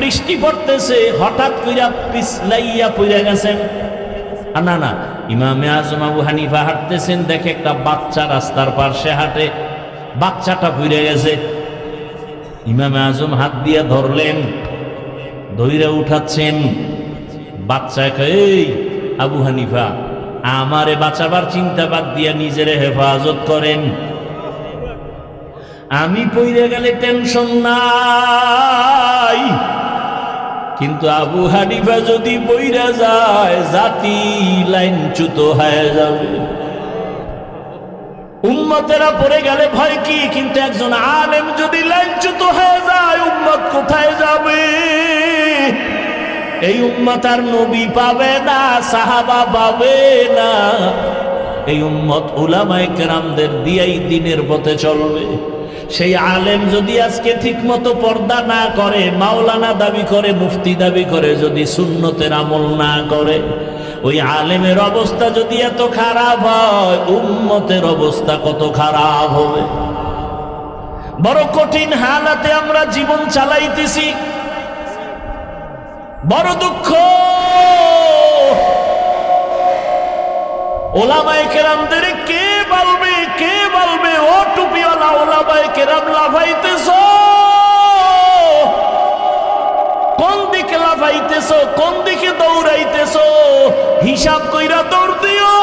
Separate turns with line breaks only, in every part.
বৃষ্টি পড়তেছে হঠাৎ কইরা পিছলাইয়া পড়ে গেছেন। না না ইমামে আজম আবু হানিফা হাঁটতেছেন দেখে একটা বাচ্চা রাস্তার পাশে হাঁটে। বাচ্চাটা পুড়ে গেছে। ইমামে আজম হাত দিয়ে ধরলেন ধৈরে উঠাচ্ছেন। বাচ্চা কয়, এই আবু হানিফা আমারে বাঁচাবার চিন্তা বাদ দিয়া নিজেরে হেফাজত করেন। আমি পইরে গেলে টেনশন নাই। কিন্তু আবু হানিফা যদি বইরা যায়, জাতি লাইনচ্যুত হয়ে যাবে। উম্মতেরা পড়ে গেলে ভয় কি? কিন্তু একজন আলেম যদি লাইনচ্যুত হয়ে যায়, উম্মত কোথায় যাবে? এই উম্মত আর নবী পাবে না, সাহাবা পাবে না। এই উম্মত উলামায়ে কেরামদের দিয়াই দিনের পথে চলবে। সেই আলেম যদি আজকে ঠিক মতো পর্দা না করে, মাওলানা দাবি করে, মুফতি দাবি করে, যদি সুন্নতের আমল না করে, ওই আলেমের অবস্থা যদি এত খারাপ হয়, উম্মতের অবস্থা কত খারাপ হবে। বড় কঠিন হালাতে আমরা জীবন চালাইতেছি। বড় দুঃখ। ওলামায়ে কেরামদের কে বলবে? কে বলবে, ও টুপিওয়ালা ওলামায়ে কেরাম লাফাইতেছ? কোন দিকে লাফাইতেছ, কোন দিকে দৌড়াইতেছ? হিসাব কইরা দৌড় দিও।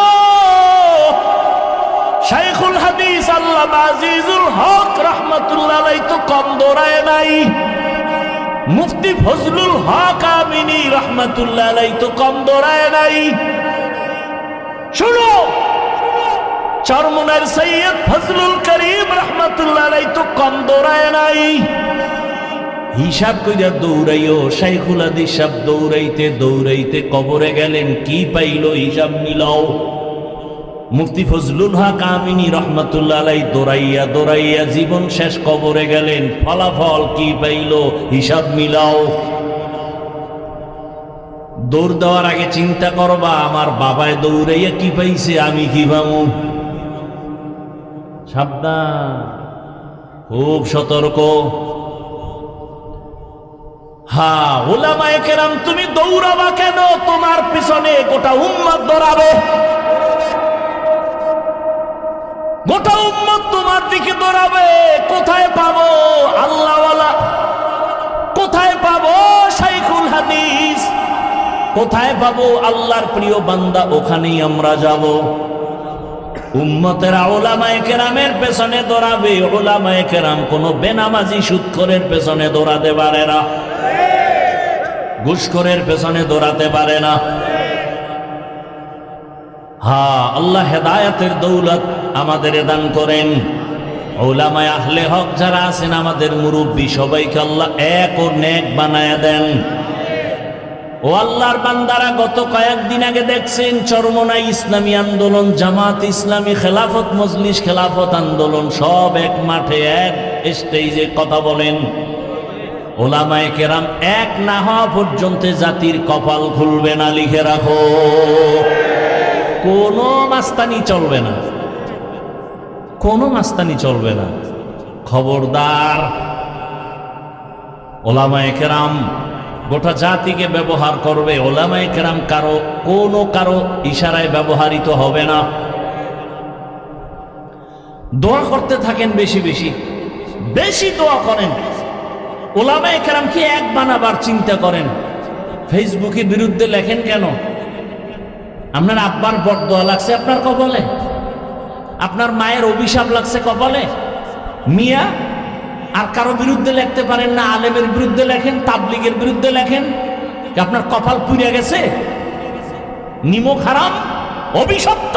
শাইখুল হাদিস আল্লাহ আজিজুল হক রহমতুল্লাহ তো কম দৌড়ায় নাই। মুফতি ফজলুল হক আমিনী রহমতুল্লাহ তো কম দৌড়ায় নাই। শুনো চরমুনার সৈয়দ ফজলুল করিম রহমতুল্লাহ তো কম দৌড়ায় নাই। হিসাব কইরা দৌড়াইও, শাইখুল হাদিস সাহেব দৌড়াইতে দৌড়াইতে কবরে গেলেন, কি পাইল হিসাব মিলাও। মুফতি ফজলুল হক আমিনী রহমতুল্লাহ দৌড়াইয়া দৌড়াইয়া জীবন শেষ কবরে গেলেন, ফলাফল কি পাইল হিসাব মিলাও। দৌড় দেওয়ার আগে চিন্তা করবা, আমার বাবায় দৌড়াইয়া কি পাইছে আমি কি পাবো সাবধান। খুব সতর্ক। হা ওলামায়ে কেরাম, তুমি দৌড়াবা কেন? তোমার পিছনে গোটা উম্মত দৌড়াবে। গোটা উম্মত তোমার দিকে দৌড়াবে। কোথায় পাবো আল্লাহওয়ালা? কোথায় পাবো শাইখুল হাদিস? কোথায় পাবো আল্লাহর প্রিয় বান্দা? ওখানেই আমরা যাব। উম্মতেরা পেছনে দৌড়াবে। কোনো বেনামাজি পেছনে দৌড়াতে পারে পেছনে দৌড়াতে পারে না। হা আল্লাহ হেদায়াতের দৌলত আমাদের দান করেন। ওলামায় আহলে হক যারা আছেন, আমাদের মুরব্বী সবাইকে আল্লাহ এক ও নেক বানায়া দেন। ও আল্লাহর বান্দারা, গত কয়েকদিন আগে দেখছেন চরমনাই ইসলামী আন্দোলন, জামাত ইসলামী, খেলাফত মজলিস, খেলাফত আন্দোলন, সব এক মাঠে, এক স্টেজে কথা বলেন। ওলামায়ে কেরাম, এক না হওয়া পর্যন্ত জাতির কপাল খুলবে না, লিখে রাখো। কোনো মাস্তানি চলবে না। কোনো মাস্তানি চলবে না। খবরদার। ওলামায়ে কেরাম গোটা জাতিকে ব্যবহার করবে। ওলামায়ে কেরাম কারও, কোনো কারও ইশারায় ব্যবহারিত হবে না। দোয়া করতে থাকেন বেশি বেশি। বেশি দোয়া করেন। ওলামায়ে কেরাম কি এক বানাবার চিন্তা করেন। ফেসবুকে বিরুদ্ধে লেখেন কেন? আপনার আব্বার বট দোয়া লাগছে আপনার কপালে? আপনার মায়ের অভিশাপ লাগছে কপালে? মিয়া আর কারও বিরুদ্ধে লিখতে পারেন না, আলেমের বিরুদ্ধে লেখেন, তাবলিগের বিরুদ্ধে লেখেন। আপনার কপাল পুড়ে গেছে? নিমো খারাম অভিশপ্ত?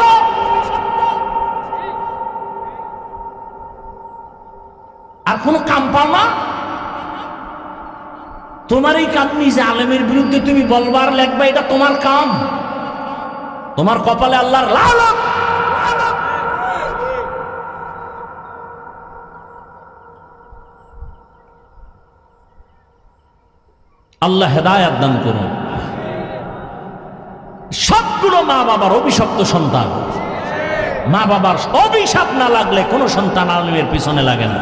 আর কোনো কাম পাও না? তোমার এই কাম নিজে আলেমের বিরুদ্ধে তুমি বলবার লেখবা, এটা তোমার কাম। তোমার কপালে আল্লাহর লালত আল্লাহ হেদায়াত দান করুন। সবগুলো মা বাবার অভিশপ্ত সন্তান। মা বাবার অভিশাপ না লাগলে কোনো সন্তান আলমের পিছনে লাগে না।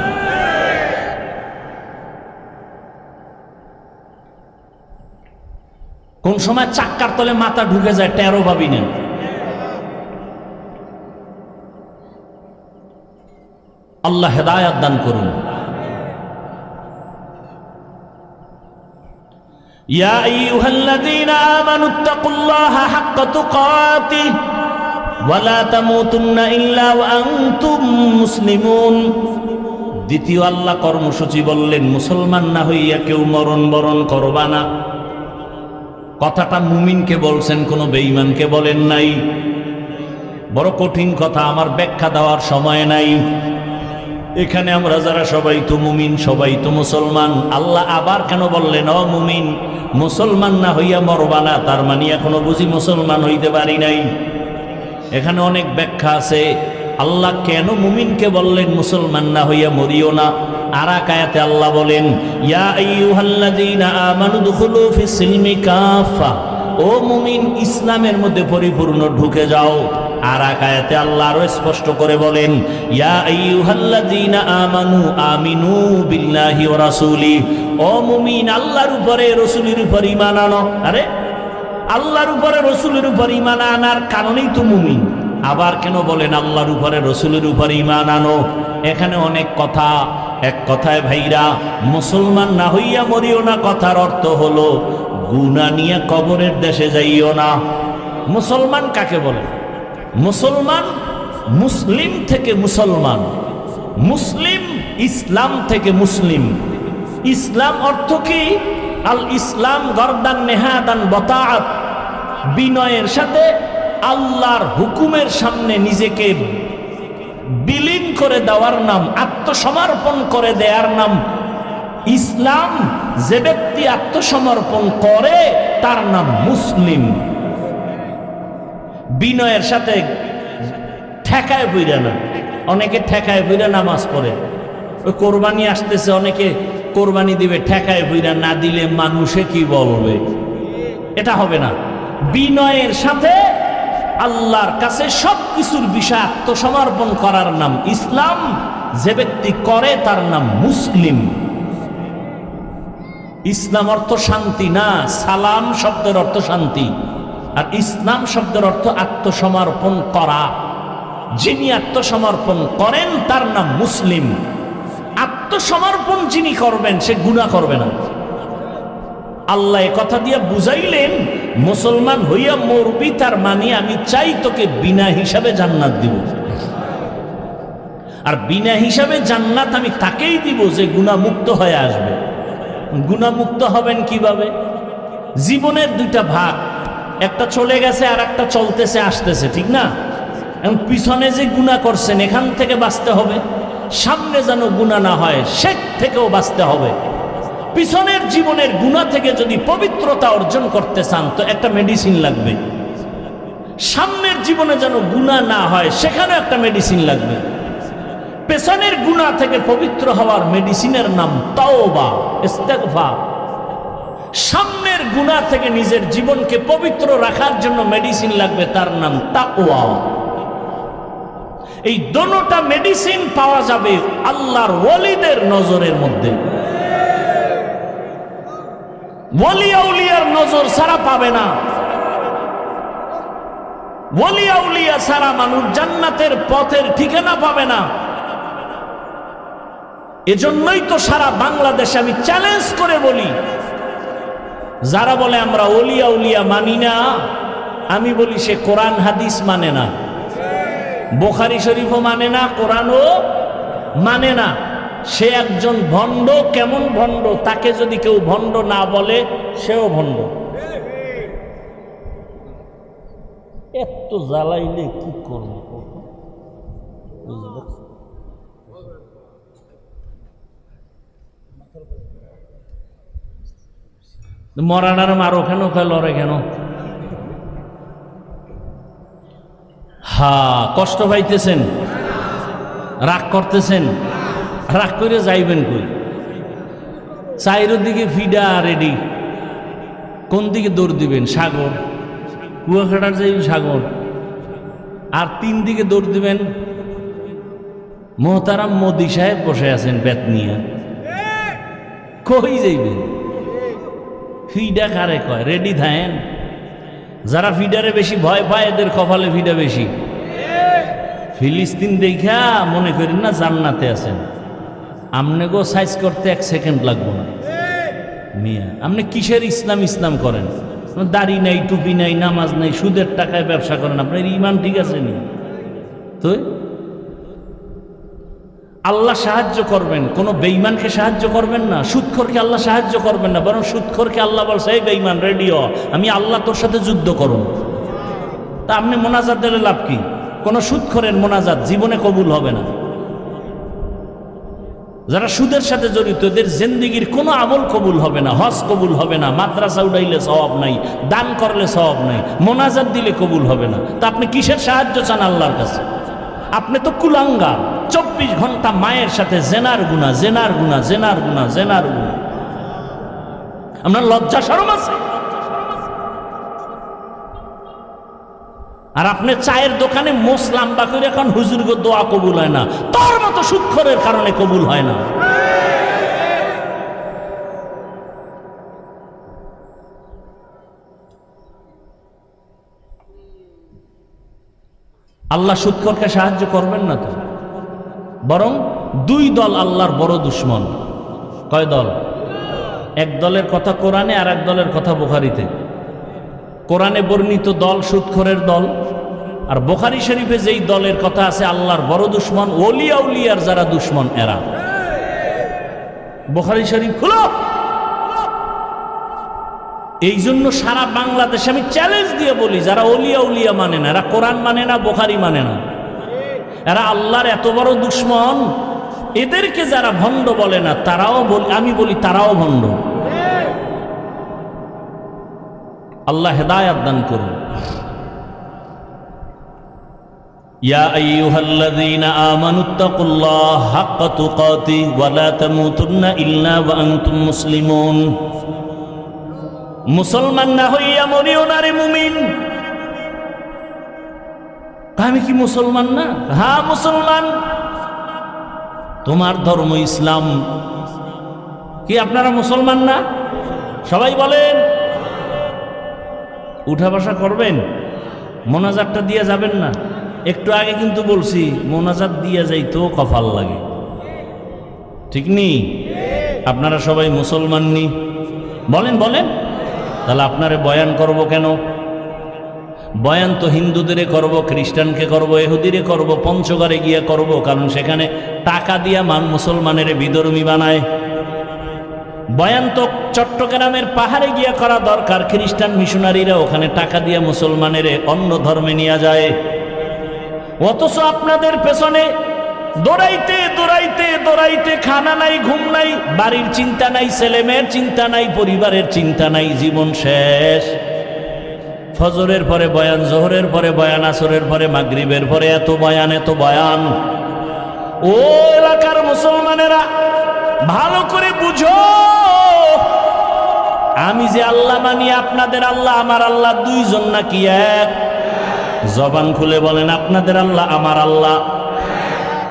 কোন সময় চাক্কার তলে মাথা ঢুকে যায়, টেরো ভাবি না আল্লাহ হেদায়াত দান করুন। ইয়া আইয়ুহাল্লাযীনা আমানুত্তাকুল্লাহা হাক্কা তুকাতিহ ওয়ালা তামুতুন্না ইল্লা ওয়া আনতুম মুসলিমুন। দ্বিতীয় আল্লাহ কর্মসূচি বললেন, মুসলমান না হইয়া কেউ মরণ বরণ করবা না। কথাটা মুমিনকে বলছেন, কোনো বেঈমানকে বলেন নাই। বড় কঠিন কথা, আমার ব্যাখ্যা দেওয়ার সময় নাই। এখানে আমরা যারা সবাই তো মুমিন, সবাই তো মুসলমান, আল্লাহ আবার কেন বললেন অ মুমিন, মুসলমান না হইয়া মরবা না? তার মানে এখনও বুঝি মুসলমান হইতে পারি নাই। এখানে অনেক ব্যাখ্যা আছে। আল্লাহ কেন মুমিনকে বললেন, মুসলমান না হইয়া মরিও না? আর আয়াতে আল্লাহ বলেন ও মুমিন, ইসলামের মধ্যে পরিপূর্ণ ঢুকে যাও। আর আয়াতে আল্লাহ আরও স্পষ্ট করে বলেন, ইয়া আইয়ুহাল্লাযীনা আমানু আমিনু বিল্লাহি ওয়া রাসূলি, ও মুমিন, আল্লাহর উপরে রাসূলের উপর ঈমান আনো। আরে, আল্লাহর উপরে রসুলের উপর ইমান আনার কারণেই তো মুমিন। আবার কেন বলেন, আল্লাহর উপরে রসুলের উপর ইমান আনো? এখানে অনেক কথা। এক কথায় ভাইরা, মুসলমান না হইয়া মরিও না, কথার অর্থ হলো গুনা নিয়ে কবরের দেশে যাইও না। মুসলমান কাকে বলে? মুসলমান মুসলিম থেকে মুসলমান, মুসলিম ইসলাম থেকে মুসলিম। ইসলাম অর্থ কি? আল ইসলাম গরদান নেহাদান বতাআত। বিনয়ের সাথে আল্লাহর হুকুমের সামনে নিজেকে বিলীন করে দেওয়ার নাম, আত্মসমর্পণ করে দেওয়ার নাম। ইসলাম যে ব্যক্তি আত্মসমর্পণ করে, তার নাম মুসলিম। বিনয়ের সাথে ঠেকায় বইরা না। অনেকে ঠেকায় বইরা নামাজ পড়ে। ওই কোরবানি আসতেছে, অনেকে কোরবানি দিবে, ঠেকায় বইরা না দিলে মানুষে কি বলবে? এটা হবে না। বিনয়ের সাথে আল্লাহর কাছে সব কিছুর বিষয় আত্মসমর্পণ করার নাম ইসলাম। যে ব্যক্তি করে, তার নাম মুসলিম। ইসলাম অর্থ শান্তি না, সালাম শব্দের অর্থ শান্তি। আর ইসলাম শব্দের অর্থ আত্মসমর্পণ করা। যিনি আত্মসমর্পণ করেন, তার নাম মুসলিম। আত্মসমর্পণ যিনি করবেন, সে গুণা করবে না। আল্লাহ কথা দিয়ে বুঝাইলেন, মুসলমান হইয়া মরবি, তার মানে আমি চাই তোকে বিনা হিসাবে জান্নাত দিব। আর বিনা হিসাবে জান্নাত আমি তাকেই দিব যে গুণামুক্ত হয়ে আসবে। গুণামুক্ত হবেন কীভাবে? জীবনের দুইটা ভাগ। একটা চলে গেছে আর একটা চলতেছে, আসতেছে, ঠিক না? এখন পিছনে যে গুণা করছেন, এখান থেকে বাঁচতে হবে। সামনে যেন গুণা না হয় সে থেকেও বাঁচতে হবে। পিছনের জীবনের গুণা থেকে যদি পবিত্রতা অর্জন করতে চান, তো একটা মেডিসিন লাগবে। সামনের জীবনে যেন গুণা না হয়, সেখানেও একটা মেডিসিন লাগবে। পেছনের গুণা থেকে পবিত্র হওয়ার মেডিসিনের নাম তাওবা ইস্তেগফা সামনের গুণা থেকে নিজের জীবনকে পবিত্র রাখার জন্য মেডিসিন লাগবে, তার নাম তাকওয়া। এই দোনোটা মেডিসিন পাওয়া যাবে আল্লাহর ওয়ালিদের নজরের মধ্যে। ওয়ালিয়াউলিয়ার নজর ছাড়া পাবে না। ওয়ালিয়াউলিয়া ছাড়া মানুষ জান্নাতের পথের ঠিকানা পাবে না। এজন্যই তো সারা বাংলাদেশে আমি চ্যালেঞ্জ করে বলি যারা বলে আমরা ওলিয়া উলিয়া মানি না, আমি বলি সে কোরআন হাদিস মানে না। বোখারি শরীফও মানে না, কোরআনও মানে না। সে একজন ভণ্ড, কেমন ভণ্ড? তাকে যদি কেউ ভণ্ড না বলে, সেও ভণ্ড। এত জ্বালাইলে কি করব? মরানার মারো কেন লড়ে কেন? হা, কষ্ট পাইতেছেন, রাগ করতেছেন, রাগ করে যাইবেন কই? চাইরের দিকে ফিডা রেডি, কোন দিকে দৌড় দিবেন? সাগর কুয়াখাটার যাইবেন সাগর। আর তিন দিকে দৌড় দিবেন, মোহতারাম মোদি সাহেব বসে আছেন বেত নিয়ে। কই যাইবেন? ফিডা কারে কয়? রেডি থাকেন যারা ফিডারে বেশি ভয় পায়, এদের কপালে ফিডা বেশি। ফিলিস্তিন দেখা মনে করেন না জান্নাতে আছেন। আমনে গো সাইজ করতে এক সেকেন্ড লাগবো না। মিয়া, আপনি কিসের ইসলাম ইসলাম করেন? দাড়ি নাই, টুপি নাই, নামাজ নাই, সুদের টাকায় ব্যবসা করেন, আপনার ইমান ঠিক আছে নি? তো আল্লাহ সাহায্য করবেন। কোনো বেইমানকে সাহায্য করবেন না। সুৎখরকে আল্লাহ সাহায্য করবেন না। বরং সুৎখরকে আল্লাহ বলছে, এই বেইমান রেডিও আমি আল্লাহ তোর সাথে যুদ্ধ করুন তা আপনি মোনাজাত দিলে লাভ কি? কোনো সুৎখরের মোনাজাত জীবনে কবুল হবে না। যারা সুদের সাথে জড়িত, এদের জিন্দিগির কোনো আমল কবুল হবে না। হজ কবুল হবে না। মাদ্রাসা উড়াইলে সওয়াব নাই। দান করলে সওয়াব নাই। মোনাজাত দিলে কবুল হবে না। তা আপনি কিসের সাহায্য চান আল্লাহর কাছে? আপনি তো কুলাঙ্গা। চব্বিশ ঘণ্টা মায়ের সাথে জেনার গুনা জেনার গুনা জেনার গুনা জেনার গুনা আপনার লজ্জা সরম আছে? আর আপনি চায়ের দোকানে মোস করে এখন হুজুরগো দোয়া কবুল হয় না। তোর মতো সুক্ষরের কারণে কবুল হয় না। আল্লাহ সুৎখরকে সাহায্য করবেন না তো? বরং দুই দল আল্লাহর বড় দুশ্মন। কয় দল? এক দলের কথা কোরআনে আর এক দলের কথা বোখারিতে। কোরআনে বর্ণিত দল সুৎখরের দল, আর বোখারি শরীফে যেই দলের কথা আছে আল্লাহর বড় দুশ্মন ওলিয়া উলিয়ার যারা দুশ্মন এরা। বোখারি শরীফ খুলো! এই জন্য সারা বাংলাদেশে আমি চ্যালেঞ্জ দিয়ে বলি যারা অলিয়া উলিয়া মানে না এরা কোরআন মানে না বোখারি মানে না এরা আল্লাহর এত বড় দুশ্মন এদেরকে যারা ভণ্ড বলে না তারাও বলি আমি বলি তারাও ভণ্ড আল্লাহ হেদায়াত দান করুন يا أيها الذين آمنوا اتقوا الله حق تقاته ولا تموتن إلا وأنتم مسلمون মুসলমান না হইয়া মরিও না রে মুমিন। আমি কি মুসলমান না? হ্যাঁ মুসলমান। তোমার ধর্ম ইসলাম। কি আপনারা মুসলমান না? সবাই বলেন। উঠা বসা করবেন? মোনাজাতটা দিয়ে যাবেন না? একটু আগে কিন্তু বলছি, মোনাজাত দিয়ে যাইতেও কপাল লাগে। ঠিক নেই আপনারা সবাই মুসলমান নি? বলেন বলেন। তাহলে আপনারে বয়ান করব কেন? বয়ান তো হিন্দুদের করব, খ্রিস্টানকে করব, এহুদিরে করব, পঞ্চগড়ে গিয়ে করব, কারণ সেখানে টাকা দিয়া মান মুসলমানের বিধর্মী বানায়। বয়ান তো চট্টগ্রামের পাহাড়ে গিয়ে করা দরকার, খ্রিস্টান মিশনারিরা ওখানে টাকা দিয়ে মুসলমানের অন্য ধর্মে নিয়ে যায়। অথচ আপনাদের পেছনে দৌড়াইতে দৌড়াইতে দৌড়াইতে খানা নাই, ঘুম নাই, বাড়ির চিন্তা নাই, ছেলেমেয়ের চিন্তা নাই, পরিবারের চিন্তা নাই, জীবন শেষ। ফজরের পরে বয়ান, জোহরের পরে বয়ান, আসরের পরে মাগরিবের পরে এত বয়ান এত বয়ান। ও এলাকার মুসলমানেরা, ভালো করে বুঝো। আমি যে আল্লাহ মানি, আপনাদের আল্লাহ, আমার আল্লাহ, দুইজন নাকি এক? জবান খুলে বলেন, আপনাদের আল্লাহ, আমার আল্লাহ।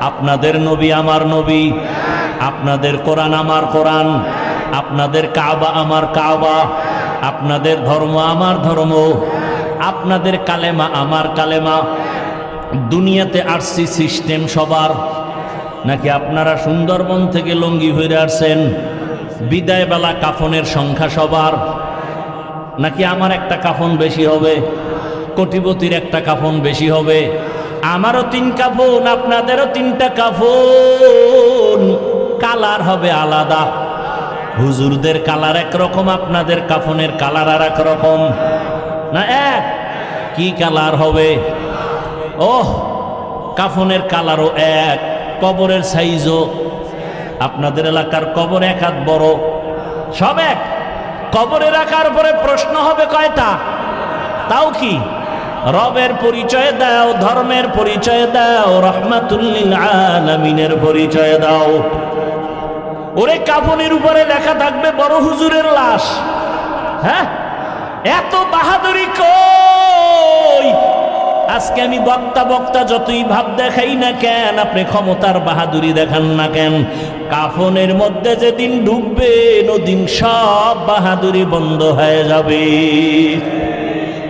আপনাদের নবী আমার নবী, আপনাদের কোরআন আমার কোরআন, আপনাদের কাবা আমার কাবা, আপনাদের ধর্ম আমার ধর্ম, আপনাদের কালেমা আমার কালেমা, দুনিয়াতে আরসি সিস্টেম সবার, নাকি আপনারা সুন্দরবন থেকে লঙ্গি হয়ে আসছেন বিদায়বেলা কাফনের সংখ্যা সবার, নাকি আমার একটা কাফন বেশি হবে, কোটিপতির একটা কাফন বেশি হবে আমারও তিন কাফন, আপনাদেরও তিনটা কাফন। কালার হবে আলাদা। হুজুরদের কালার একরকম, আপনাদের কাফনের কালার আর এক রকম না, এক? কি কালার হবে? ওহ, কাফনের কালারও এক, কবরের সাইজও। আপনাদের এলাকার কবর এক হাত বড়। সব এক? কবরে রাখার পরে প্রশ্ন হবে কয়টা? তাও কি? রবের পরিচয় দাও, ধর্মের পরিচয় দাও, রহমাতুল্লিল আলামিনের পরিচয় দাও। ওরে কাফনের উপরে লেখা থাকবে, বড় হুজুরের লাশ। হ্যাঁ? এত বাহাদুরি কই? আজকে আমি বক্তা বক্তা যতই ভাব দেখাই না কেন, আপনি ক্ষমতার বাহাদুরি দেখান না কেন। কাফনের মধ্যে যেদিন ডুববে নদিন সব বাহাদুরি বন্ধ হয়ে যাবে।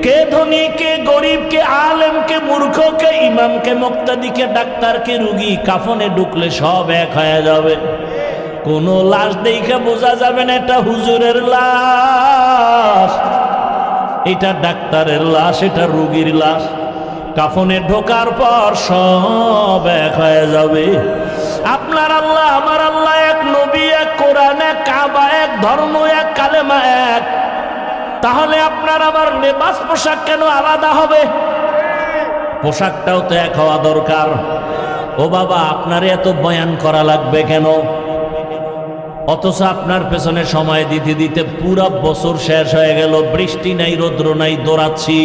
কে ধনী, কে গরিব, কে আলেম, কে মূর্খ, কে ইমাম, কে মুক্তাদি, কে ডাক্তার, কে রুগী, কাফনে ঢুকলে সব এক হয়ে যাবে। কোন লাশ দেখে বোঝা যাবে না এটা হুজুরের লাশ। এটা ডাক্তারের লাশ, এটা রুগীর লাশ। কাফনে ঢোকার পর সব এক হয়ে যাবে। আপনার আল্লাহ, আমার আল্লাহ, এক নবী, এক কোরআন, এক কাবা, এক ধর্ম, এক কালেমা, এক তাহলে আপনার আবার লেবাস পোশাক কেন আলাদা হবে? পোশাকটাও তো এক হওয়া দরকার। ও বাবা, আপনার এত বয়ান করা লাগবে কেন? অথচ আপনার পেছনে সময় দিতে দিতে পুরা বছর শেষ হয়ে গেল, বৃষ্টি নাই, রৌদ্র নাই, দৌড়াচ্ছি।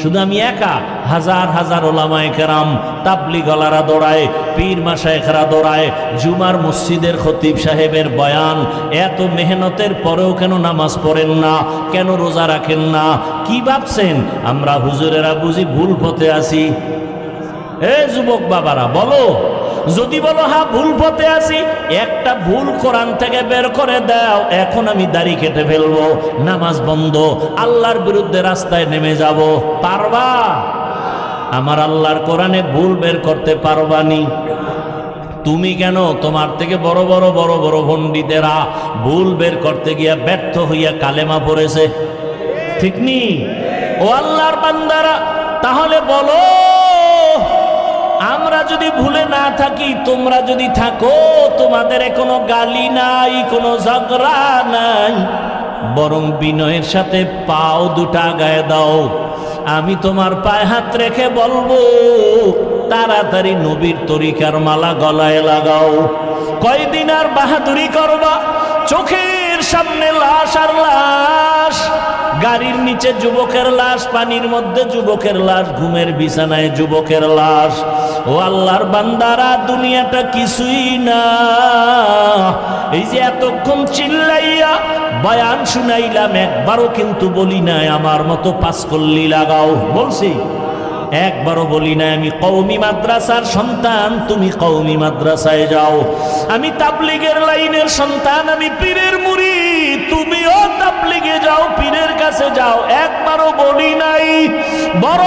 শুধু আমি একা, হাজার হাজার ওলামায় কেরাম তাবলি গলারা দৌড়ায়, পীর মাসায়খরা দৌড়ায়, জুমার মসজিদের খতিব সাহেবের বয়ান, এত মেহনতের পরেও কেন নামাজ পড়েন না, কেন রোজা রাখেন না, কি ভাবছেন? আমরা হুজুরেরা বুঝি ভুল পথে আছি। এ যুবক বাবারা, বলো। যদি বলো হা ভুল পথে আছি, একটা ভুল কোরআন থেকে বের করে দাও, এখন আমি দাড়ি কেটে ফেলব, নামাজ বন্ধ, আল্লাহর বিরুদ্ধে রাস্তায় নেমে যাব। পারবা? আমার আল্লাহর কোরআনে ভুল বের করতে পারবানি। তুমি কেন তোমার থেকে বড় বড় বড় বড় পণ্ডিতেরা ভুল বের করতে গিয়া ব্যর্থ হইয়া কালেমা পড়েছে? ঠিক নি? ও আল্লাহর বান্দারা, তাহলে বলো আমরা যদি ভুলে না থাকি, তোমরা যদি থাকো, তোমাদের কোনো গালি নাই, কোনো ঝগড়া নাই। বরং বিনয়ের সাথে পাও দুটা গায়ে দাও। আমি তোমার পায়ে হাত রেখে বলব, তাড়াতাড়ি নবীর তরিকার মালা গলায় লাগাও। কয়দিন আর বাহাদুরি করবা? চোখের সামনে লাশ আর লাশ। গাড়ির নিচে যুবকের লাশ, পানির মধ্যে যুবকের লাশ, ঘুমের বিছানায় যুবকের লাশ। ও আল্লাহর বান্দারা, দুনিয়াটা কিছুই না। এই যে এতক্ষণ চিল্লাইয়া বয়ান শুনাইলাম, একবারও কিন্তু বলি নাই, আমার মতো পাস করলি লাগাও। বলছি, একবারও বলি না আমি কৌমি মাদ্রাসার সন্তান, তুমি কৌমি মাদ্রাসায় যাও। আমি তাবলিগের লাইনের সন্তান, আমি পীরের মুড়ি তুমিও তাবলিগে যাও পীরের কাছে যাও। একবারও বলি নাই বড়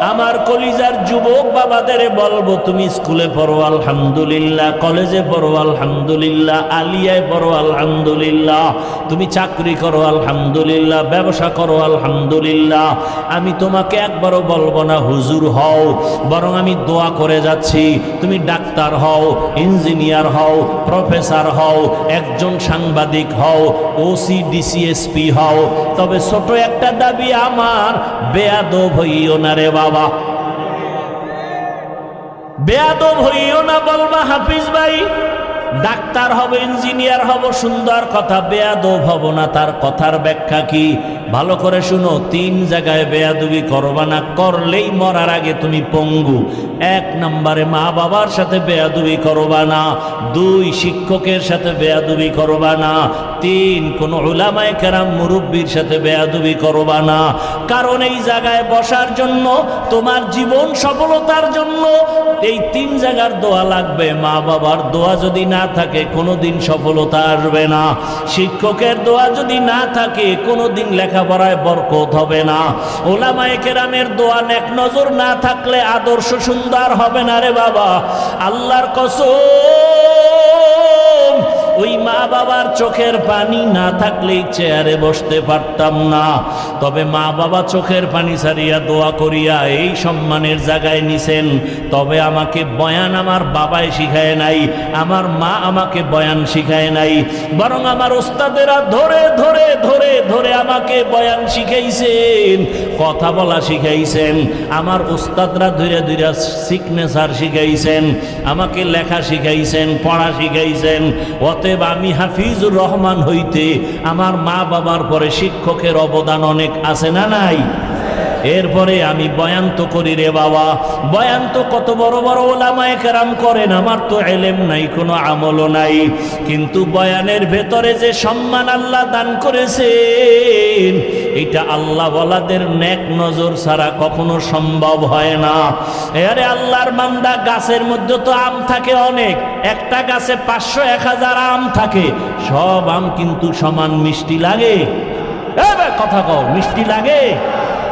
আমার কলিজার যুবক বাবাদের বলব, তুমি স্কুলে পড়ো, আলহামদুলিল্লাহ। কলেজে পড়ো, আলহামদুলিল্লাহ। আলিয়ায় পড়ো, আলহামদুলিল্লাহ। তুমি চাকরি করো, আলহামদুলিল্লাহ। ব্যবসা করো, আলহামদুলিল্লাহ। আমি তোমাকে একবারও বলব না, হুজুর হও, বরং আমি দোয়া করে যাচ্ছি। তুমি ডাক্তার হও, ইঞ্জিনিয়ার হও, প্রফেসর হও, একজন সাংবাদিক হও, ওসি ডিসিএসপি হও। তবে ছোট একটা দাবি আমার, বেয়াদব হইও না রে বাবা। বেয়াদব হইও না বলবা, হাফিজ ভাই। ডাক্তার হব, ইঞ্জিনিয়ার হব, সুন্দর কথা। বেয়াদব হব না, তার কথার ব্যাখ্যা কি? ভালো করে শুনো, তিন জায়গায় বেয়াদবি করবা না, করলেই মরার আগে তুমি পঙ্গু। এক নম্বরে মা বাবার সাথে বেয়াদবি করবা না, দুই শিক্ষকের সাথে বেয়াদবি করবা না তিন কোন উলামায় কেরাম মুরব্বীর সাথে বেয়াদবি করবা না। কারণ এই জায়গায় বসার জন্য, তোমার জীবন সফলতার জন্য এই তিন জায়গার দোয়া লাগবে। মা বাবার দোয়া যদি না থাকে, কোনোদিন সফলতা আসবে না। শিক্ষকের দোয়া যদি না থাকে, কোনোদিন লেখাপড়ায় বরকত হবে না। ওলামায়ে কেরামের দোয়া এক নজর না থাকলে আদর্শ সুন্দর হবে না রে বাবা। আল্লাহর কসম ওই মা বাবার চোখের পানি না থাকলেই চেয়ারে বসতে পারতাম না। তবে মা বাবা চোখের পানি ছাড়িয়া দোয়া করিয়া এই সম্মানের জায়গায় নিছেন। তবে আমাকে বয়ান আমার বাবাই শিখায় নাই, আমার মা আমাকে বয়ান শিখায় নাই। বরং আমার ওস্তাদেরা ধরে ধরে ধরে ধরে আমাকে বয়ান শিখাইছেন, কথা বলা শিখাইছেন। আমার ওস্তাদরা ধীরে ধীরে সিগনেচার শিখাইছেন, আমাকে লেখা শিখাইছেন, পড়া শিখাইছেন। অতএব আমি হাফিজুর রহমান হইতে আমার মা বাবার পরে শিক্ষকের অবদান অনেক আছে না নাই? এরপরে আমি বয়ান তো করি রে বাবা। বয়ান তো কত বড় বড় ওলামায় কেরাম করেন, আমার তো এলেম নাই, কোনো আমলও নাই। কিন্তু বয়ানের ভেতরে যে সম্মান আল্লাহ দান করেছেন, এটা আল্লাহ ওয়ালাদের নেক নজর ছাড়া কখনো সম্ভব হয় না। আরে আল্লাহর মান্দা গাছের মধ্যে তো আম থাকে অনেক, একটা গাছে পাঁচশো, এক হাজার আম থাকে, সব আম কিন্তু সমান মিষ্টি লাগে। কথা কও, মিষ্টি লাগে?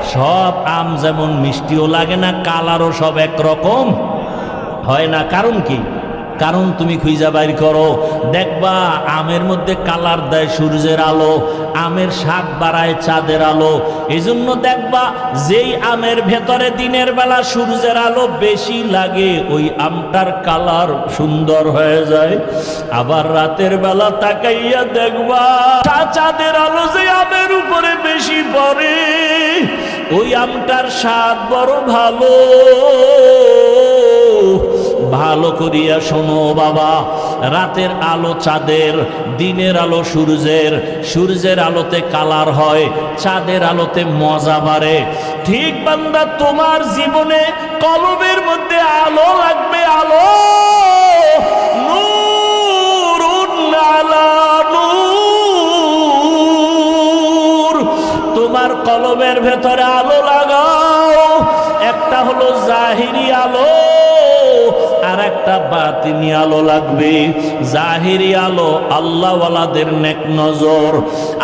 সব আম যেমন মিষ্টিও লাগে না কালারও সব একরকম। হয় না? কারণ কি? কারণ তুমি খুঁজা বাইর করো। দেখবা, আমের মধ্যে কালার দেয় সূর্যের আলো, আমের স্বাদ বাড়ায় চাঁদের আলো। এই জন্য দেখবা, যেই আমের ভেতরে দিনের বেলা সূর্যের আলো বেশি লাগে, ওই আমটার কালার সুন্দর হয়ে যায়। আবার রাতের বেলা তাকাইয়া দেখবা, চাঁদের আলো যে আমের উপরে বেশি পড়ে, ওই আমটার স্বাদ বড় ভালো। ভালো করিয়া শোনো বাবা। রাতের আলো চাঁদের, দিনের আলো সূর্যের। সূর্যের আলোতে কালার হয়, চাঁদের আলোতে মজা বাড়ে। ঠিক বান্দা, তোমার জীবনে কলবের মধ্যে আলো লাগবে, আলো। তোমার কলবের ভেতরে আলো লাগাও। একটা হলো জাহিরি আলো। আর একটা বাতিনি আলো লাগবে। জাহিরি আলো আল্লাহওয়ালাদের নেক নজর।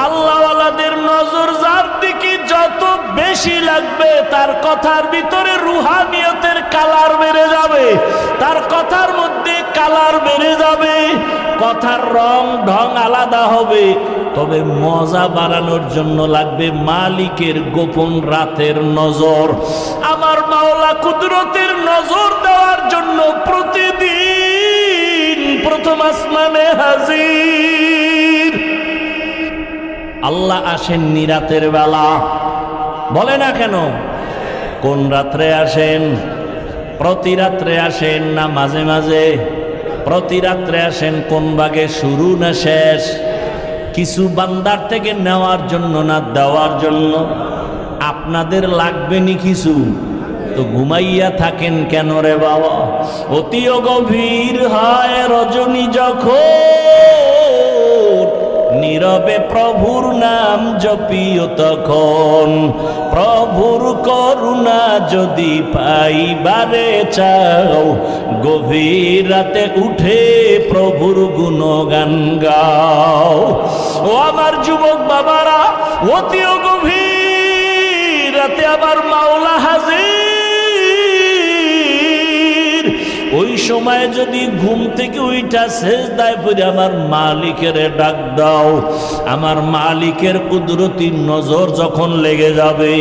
আল্লাহওয়ালাদের নজর যার দিকে যত বেশি লাগবে, তার কথার ভিতরে রুহানিয়তের কালার বেড়ে যাবে। তার কথার মধ্যে কালার বেড়ে যাবে। কথার রং ঢং আলাদা হবে। তবে মজা বাড়ানোর জন্য লাগবে মালিকের গোপন রাতের নজর। আমার মাওলা কুদরতের নজর দেওয়ার জন্য প্রতিদিন প্রথম আসমানে হাজির। আল্লাহ আসেন নিরাতের বেলা। বলে না কেন? কোন রাত্রে আসেন? প্রতি রাত্রে আসেন না মাঝে মাঝে? প্রতি রাত্রে আসেন কোন ভাগে শুরু না শেষ? কিছু বান্দার থেকে নেওয়ার জন্য না, দেওয়ার জন্য। আপনাদের লাগবে নি কিছু? তো ঘুমাইয়া থাকেন কেন রে বাবা? অতিও গভীর হয় রজনী যখন, নীরবে প্রভুর নাম জপিও তখন। প্রভুর করুণা যদি পাইবারে চাও, গভীর রাতে উঠে প্রভুর গুণগান গাও। ও আমার যুবক বাবারা, অতিও গভীর রাতে আবার মাওলা হাজির ওই সময় যদি ঘুম থেকে ওইটা শেষ দায় পরে আমার মালিকের ডাক দাও, আমার মালিকের কুদরতি নজর যখন লেগে যাবে,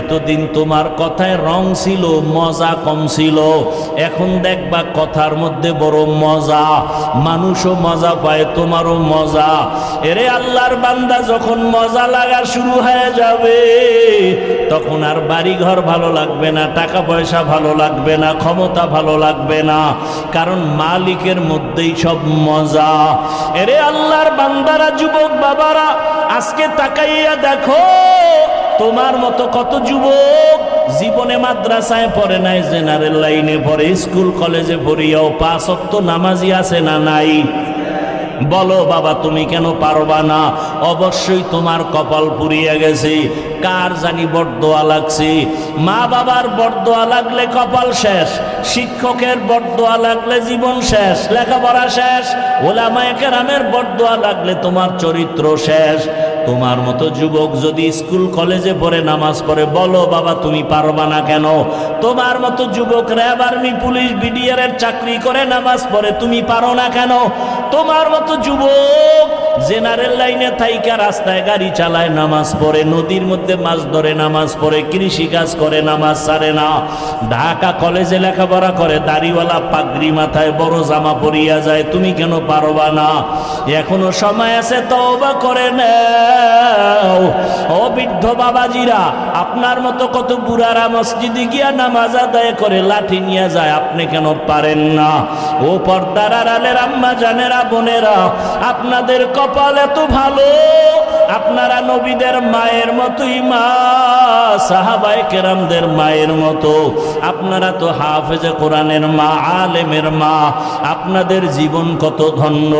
এতদিন তোমার কথায় রং ছিল, মজা কম ছিল, এখন দেখবা কথার মধ্যে বড় মজা, মানুষও মজা পায়, তোমারও মজা। এরে আল্লাহর বান্দা, যখন মজা লাগা শুরু হয়ে যাবে, তখন আর বাড়ি ঘর ভালো লাগবে না, টাকা পয়সা ভালো লাগবে না, ক্ষমতা ভালো লাগবে না। কারণ মালিকের মধ্যেই সব মজা। এরে আল্লাহর বান্দারা, যুবক বাবারা, আজকে তাকাইয়া দেখো, তোমার মতো কত যুবক জীবনে মাদ্রাসায় পড়ে নাই, জেনারেল লাইনে পড়ে, স্কুল কলেজে পড়িয়াও পাঁচ নামাজি আছে না নাই? বলো, বাবা, তুমি কেন পারবা না? অবশ্যই তোমার কপাল পুড়িয়ে গেছে। কার জানি বরদোয়া লাগছে। মা বাবার বরদোয়া লাগলে কপাল শেষ। শিক্ষকের বরদোয়া লাগলে জীবন শেষ। লেখাপড়া শেষ। ওলা মায়ের বরদোয়া লাগলে তোমার চরিত্র শেষ। তোমার মতো যুবক যদি স্কুল, কলেজে পড়ে নামাজ পড়ে, বলো বাবা তুমি পারবা না কেন? তোমার মতো যুবক র্যাব আর্মি পুলিশ বিডিআর এর চাকরি করে নামাজ পড়ে, তুমি পারো না কেন? তোমার মতো যুবক জেনারেল লাইনে থাইকা রাস্তায় গাড়ি চালায় নামাজ পড়ে, নদীর মধ্যে মাছ ধরে নামাজ পড়ে কৃষি কাজ করে নামাজ ছাড়ে না। ঢাকা কলেজে লেখাপড়া করে, দাড়িওয়ালা পাগড়ি মাথায় বড় জামা পরিয়া যায়, তুমি কেন পারবা না? এখনও সময় আছে তওবা করে ও বৃদ্ধ বাবাজিরা, আপনার মতো কত বুড়ারা মসজিদে গিয়া নামাজ আদায় করে লাঠি নিয়ে যায়, আপনি কেন পারেন না? ও পর্দার আড়ালের আম্মা জানেরা, বোনেরা, আপনাদের কপাল এত ভালো? আপনারা নবীদের মায়ের মতোই মা, সাহাবায়ে কেরামদের মায়ের মতো। আপনারা তো হাফেজে কোরআনের মা, আলেমের মা। আপনাদের জীবন কত ধন্য।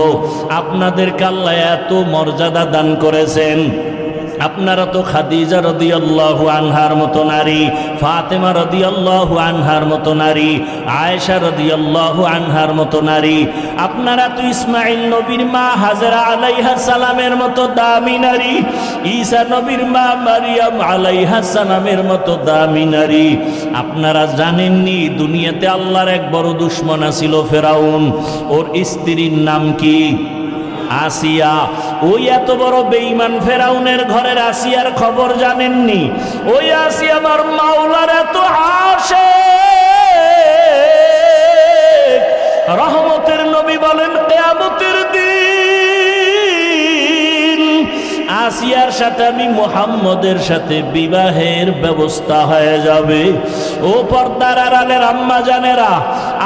আপনাদেরকে আল্লাহ এত মর্যাদা দান করেছেন আপনারা তো খাদিজা রদিয়াল্লাহু আনহার মতো নারী, ফাতেমা রদি রদিয়াল্লাহু আনহার মতো নারী, আয়েশা রদি রদিয়াল্লাহু আনহার মতো নারী। আপনারা তো ইসমাইল নবীর মা হাজরা আলাইহা সালামের মতো দামি নারী, ঈসা নবীর মা মারিয়াম আলাইহা সালামের মতো দামি নারী। আপনারা জানেননি, দুনিয়াতে আল্লাহর এক বড় দুশ্মন ছিল ফেরাউন, ওর স্ত্রীর নাম কি? আসিয়া, ওই এত বড় বেঈমান ফেরাউনের ঘরের আসিয়ার খবর জানেননি। ওই আসিয়া আমার মাওলার এত আসে রহমতের নবী বলেন, কেয়ামতের দিন আসিয়ার সাথে আমি মোহাম্মদের সাথে বিবাহের ব্যবস্থা হয়ে যাবে। ও পর্দার আড়ালের আম্মা জানেরা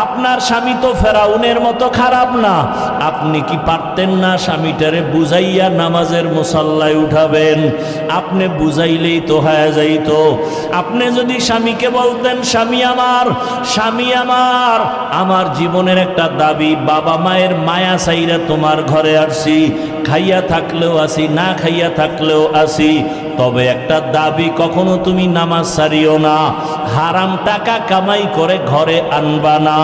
আপনার স্বামী তো ফেরাউনের মতো খারাপ না। আপনি কি পারতেন না স্বামীটারে বুঝাইয়া নামাজের মুসাল্লায় উঠাবেন? আপনি বুঝাইলেই তো হয়ে যাইত। আপনি যদি স্বামীকে বলতেন, স্বামী আমার স্বামী আমার আমার জীবনের একটা দাবি, বাবা মায়ের মায়া চাইরা তোমার ঘরে আসছি খাইয়া থাকলেও আসি, না খাইয়া থাকলেও আসি তবে একটা দাবি কখনো তুমি নামাজ সারিও না। হারাম টাকা কামাই করে ঘরে আনবা না।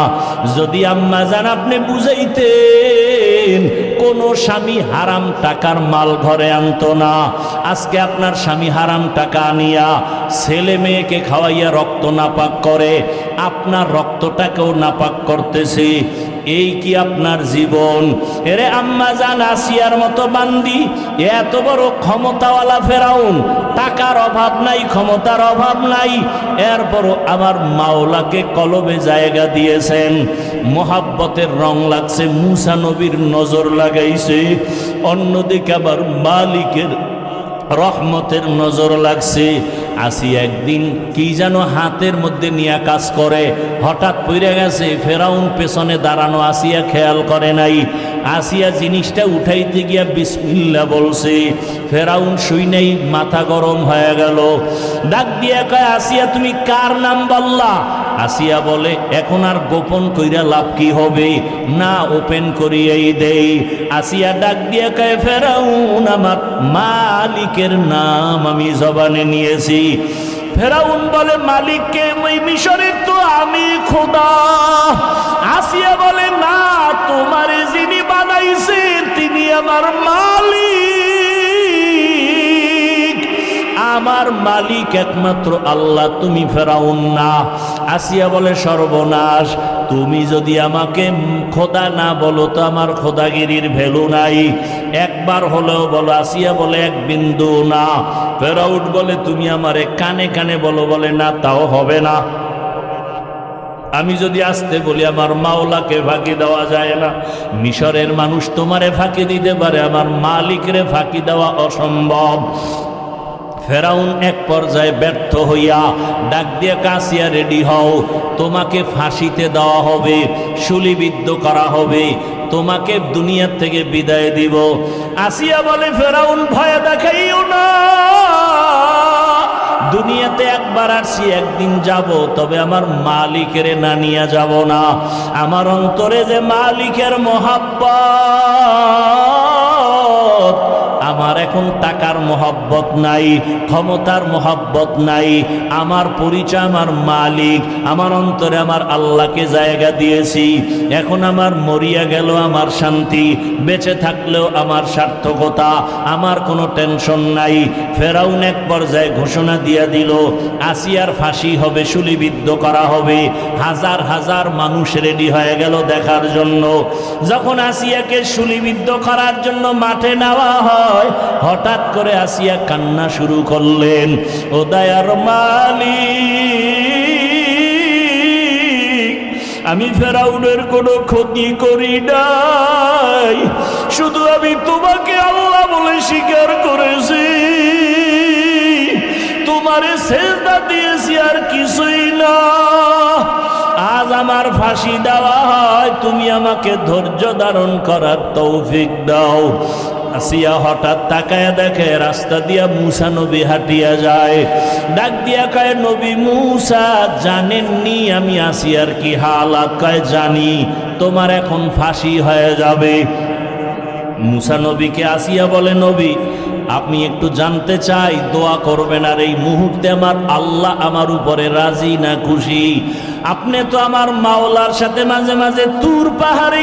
যদি আম্মা যান আপনি বুঝাইতেন, কোনো স্বামী হারাম টাকার মাল ঘরে আনতো না। আজকে আপনার স্বামী হারাম টাকা আনিয়া ছেলে মেয়েকে খাওয়াইয়া রক্ত নাপাক করে। আপনার রক্তটাকেও নাপাক করতেছে। এই কি আপনার জীবন? এরে আম্মা জান আসিয়ার মতো বান্দি এত বড় ক্ষমতাওয়ালা ফেরাউন, টাকার অভাব নাই, ক্ষমতার অভাব নাই। এরপরও আমার মাওলাকে কলবে জায়গা দিয়েছেন। মোহাব্বতের রং লাগছে, মুসা নবীর নজর লাগাইছে। অন্যদিকে আবার মালিকের রহমতের নজর লাগছে। আসি একদিন কি যেন হাতের মধ্যে নিয়া কাজ করে। হঠাৎ পড়ে গেছে, ফেরাউন পেছনে দাঁড়ানো আসিয়া খেয়াল করে নাই। আসিয়া জিনিসটা উঠাইতে গিয়া বিসমিল্লা বলছে, ফেরাউন শুই নেই, মাথা গরম হয়ে গেল। ডাক দিয়া কয়, আসিয়া, তুমি কার নাম বললা? আসিয়া বলে, এখন আর গোপন কইরা লাভ কি হবে? না, ওপেন করিয়াই দেই। আসিয়া ডাক দিয়া কয়, ফেরাউন, আমার মালিকের নাম আমি জবানে নিয়েছি। ফেরাউন বলে মালিককে ওই মিশরের তো আমি খোদা। আসিয়া বলে, না, তোমার যিনি বানাইছেন তিনি আমার মালিক। আমার মালিক একমাত্র আল্লাহ, তুমি ফেরাউন না। আসিয়া বলে, সর্বনাশ, তুমি যদি আমাকে খোদা না বলো, তো আমার খোদাগিরির ভ্যালু নাই। একবার হলেও বলো, আসিয়া বলে, এক বিন্দু না। ফেরাউট বলে, তুমি আমারে কানে কানে বলো, বলে, না, তাও হবে না। আমি যদি আসতে বলি, আমার মাওলাকে ফাঁকি দেওয়া যায় না। মিশরের মানুষ তোমারে ফাঁকি দিতে পারে, আমার মালিকরে ফাঁকি দেওয়া অসম্ভব। ফেরাউন এক পর্যায়ে ব্যর্থ হইয়া ডাক দিয়ে কাশিয়া রেডি হও। তোমাকে ফাঁসিতে দেওয়া হবে শুলিবিদ্ধ করা হবে। তোমাকে দুনিয়ার থেকে বিদায় দিব। আসিয়া বলে, ফেরাউন, ভয় দেখাইও না। দুনিয়াতে একবার আসছি একদিন যাব, তবে আমার মালিকের না নিয়ে যাব না। আমার অন্তরে যে মালিকের মহাব্বত আমার এখন টাকার মহব্বত নাই, ক্ষমতার মহব্বত নাই, আমার পরিচয় আমার মালিক, আমার অন্তরে আমার আল্লাহকে জায়গা দিয়েছি, এখন আমার মরিয়া গেল আমার শান্তি, বেঁচে থাকলেও আমার সার্থকতা, আমার কোনো টেনশন নাই, ফেরাউন এক পর্যায়ে ঘোষণা দিয়া দিল, আসিয়ার ফাঁসি হবে শুলিবিদ্ধ করা হবে, হাজার হাজার মানুষ রেডি হয়ে গেল দেখার জন্য, যখন আসিয়াকে শুলিবিদ্ধ করার জন্য মাঠে নেওয়া হয় হঠাৎ করে আসিয়া কান্না শুরু করলেন। ও দয়ার মালিক, আমি ফেরাউনের কোনো ক্ষতি করি নাই। শুধু আমি তোমাকে আল্লাহ বলে স্বীকার করেছি। তোমারে সেজদা দিয়েছি আর কিছুই না। আজ আমার ফাঁসি দেওয়া হয়, তুমি আমাকে ধৈর্য ধারণ করার তৌফিক দাও। আসিয়া হঠাৎ তাকায় দেখে, রাস্তা দিয়া মুসা নবী হাঁটিয়া যায়। ডাক দিয়া কয়, নবী মুসা, জানেননি আমি আসিয়ার কি হালাত? কয়, জানি, তোমার এখন ফাঁসি হয়ে যাবে। মুসা নবীকে আসিয়া বলে, নবী, আপনি একটু জানতে চাই, দোয়া করবেন আর এই মুহূর্তে আমার আল্লাহ আমার উপরে রাজি না খুশি। আপনি তো আমার মাওলার সাথে মাঝে মাঝে তুর পাহাড়ে